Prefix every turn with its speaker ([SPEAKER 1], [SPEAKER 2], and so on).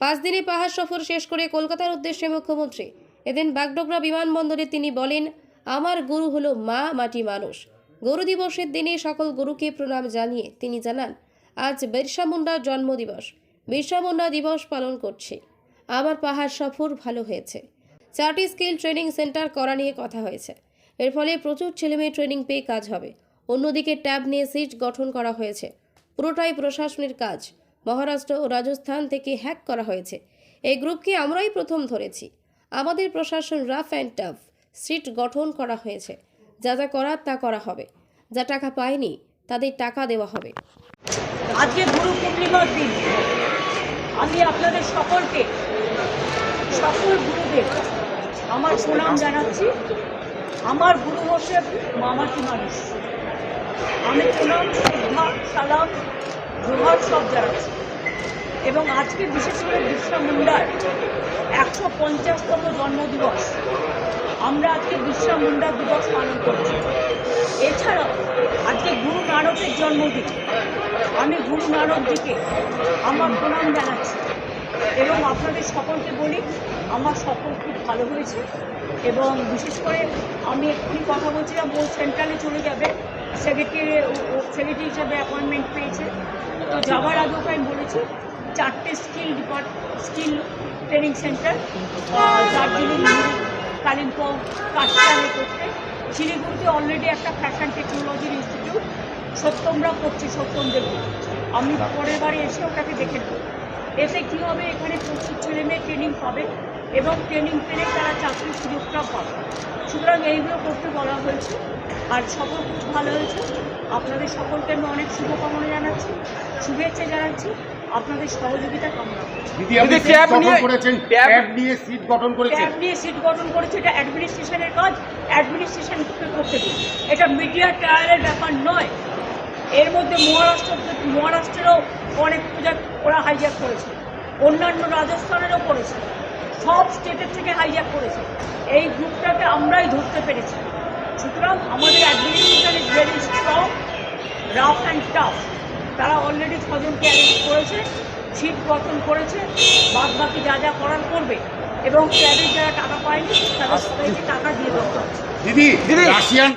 [SPEAKER 1] পাঁচ দিনে পাহাড় সফর শেষ করে কলকাতার উদ্দেশ্যে মুখ্যমন্ত্রী। এদিন বাগডোগরা বিমানবন্দরে তিনি বলেন, আমার গুরু হলো মা, মাটি মানুষ। গরু দিবসের দিনে সকল গুরুকে প্রণাম জানিয়ে তিনি জানান, আজ বিরসা মুন্ডার জন্মদিবস। বিরসা মুন্ডা দিবস পালন করছে। আমার পাহাড় সফর ভালো হয়েছে। চারটি স্কিল ট্রেনিং সেন্টার করা নিয়ে কথা হয়েছে। এর ফলে প্রচুর ছেলেমেয়ে ট্রেনিং পেয়ে কাজ হবে। অন্যদিকে ট্যাব নিয়ে সিট গঠন করা হয়েছে। পুরোটাই প্রশাসনের কাজ। মহারাষ্ট্র ও রাজস্থান থেকে হ্যাক করা হয়েছে। এই গ্রুপকে আমরাই প্রথম ধরেছি। আমাদের প্রশাসন রাফ অ্যান্ড টাফ সিট গঠন করা হয়েছে। যা যা করার তা করা হবে। যা টাকা পায়নি, তাদের টাকা দেওয়া হবে।
[SPEAKER 2] আজকে গুরু পূর্ণিমার দিন। আমি আপনাদের সকলকে, সকল গুরুদের আমার প্রণাম জানাচ্ছি। আমার গুরু হচ্ছে মামাটি মানুষ। আমি প্রণাম সালাম জোহার সব জানাচ্ছি এবং আজকে বিশেষ করে বিশ্বা মুন্ডার একশো পঞ্চাশতম জন্মদিবস। আমরা আজকে বিশ্বা মুন্ডা দিবস পালন করছি। এছাড়াও আজকে গুরু নানকের জন্মদিন। আমি গুরু নানকজিকে আমার প্রণাম জানাচ্ছি। এবং আপনাদের সকলকে বলি, আমার সকল খুব ভালো হয়েছে। এবং বিশেষ করে আমি এক্ষুনি কথা বলছিলাম, ও সেন্ট্রালে চলে যাবে। সেক্রেটারি সেক্রেটারি হিসেবে অ্যাপয়েন্টমেন্ট পেয়েছে। তো যাওয়ার আগে ওকে আমি বলেছি, চারটে skill depart skill training centre Darjeeling, Kalimpong Kathmandu করতে। শিলিগুড়িতে অলরেডি একটা ফ্যাশন টেকনোলজির ইনস্টিটিউট সত্যমরা করছি সত্যম দেব আমি পরের বারে এসে ওটাকে দেখে নেব। এতে কী হবে? এখানে প্রচুর ছেলে মেয়ে ট্রেনিং পাবে এবং ট্রেনিং পেলে তারা সুতরাং এইগুলো করতে বলা হয়েছে। আর সকল খুব ভালো হয়েছে। আপনাদের সকলকে আমি অনেক শুভকামনা জানাচ্ছি। শুভেচ্ছা জানাচ্ছি। আপনাদের সহযোগিতা কামনা করছি।
[SPEAKER 3] দিদি আপনি
[SPEAKER 4] দিদি,
[SPEAKER 3] সিট
[SPEAKER 4] ট্যাব
[SPEAKER 3] গঠন
[SPEAKER 4] নিয়ে-
[SPEAKER 3] করেছেন।
[SPEAKER 4] ট্যাব-
[SPEAKER 3] ট্যাব নিয়ে সিট গঠন করেছেন।
[SPEAKER 2] ট্যাব নিয়ে সিট গঠন করেছে। এটা অ্যাডমিনিস্ট্রেশনের কাজ। অ্যাডমিনিস্ট্রেশন করতে দিন। এটা মিডিয়া ট্রায়ালের ব্যাপার নয়। এর মধ্যে মহারাষ্ট্র মহারাষ্ট্রেরও অনেক প্রজেক্ট ওরা হাইজ্যাক করেছে। অন্যান্য রাজস্থানেরও করেছে। সব স্টেটের থেকে হাইজ্যাক করেছে। এই গ্রুপটাকে আমরাই ধরতে পেরেছি। সুতরাং আমাদের administration is very strong rough and tough তারা অলরেডি ছজনকে অ্যারেস্ট করেছে সিট গঠন করেছে বাদ বাকি যা যা করার করবে। এবং ট্যাবের যারা টাকা পায়নি তাদের সবাইকে টাকা দিয়ে দেওয়া হচ্ছে।
[SPEAKER 3] দিদি
[SPEAKER 4] দিদি।
[SPEAKER 3] রাশিয়ান